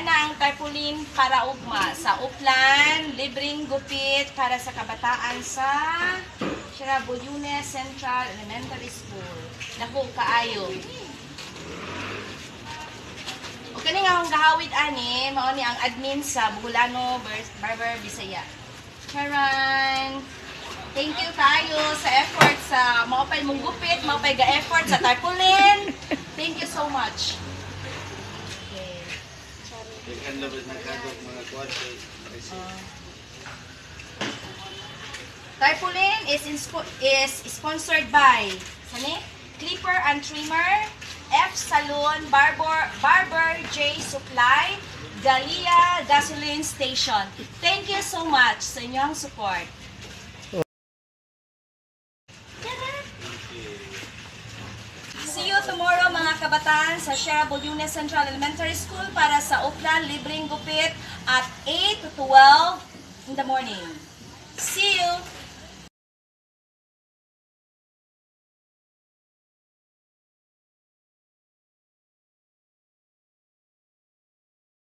Na ang tarpaulin para ugma. Sa Uplan, libreng gupit para sa kabataan sa Shiraboyune Central Elementary School. Naku, kaayo. O kani akong gahawid ani, mao ni ang admin sa Bugulano Bar- Barber Bisaya. Sharon, thank you kayo sa effort sa maupay mong gupit, maupay ga-effort sa tarpaulin. Thank you so much. Okay. Daghan labas ng kadok mga kwarto. Kasi Tarpaulin is is sponsored by sani Clipper and Trimmer, F Salon, Barber Barber J Supply, Galia Gasoline Station. Thank you so much sa inyong support. See you tomorrow kabataan sa Shera Bolyunes Central Elementary School para sa Uplan Libreng Gupit at 8 to 12 in the morning. See you!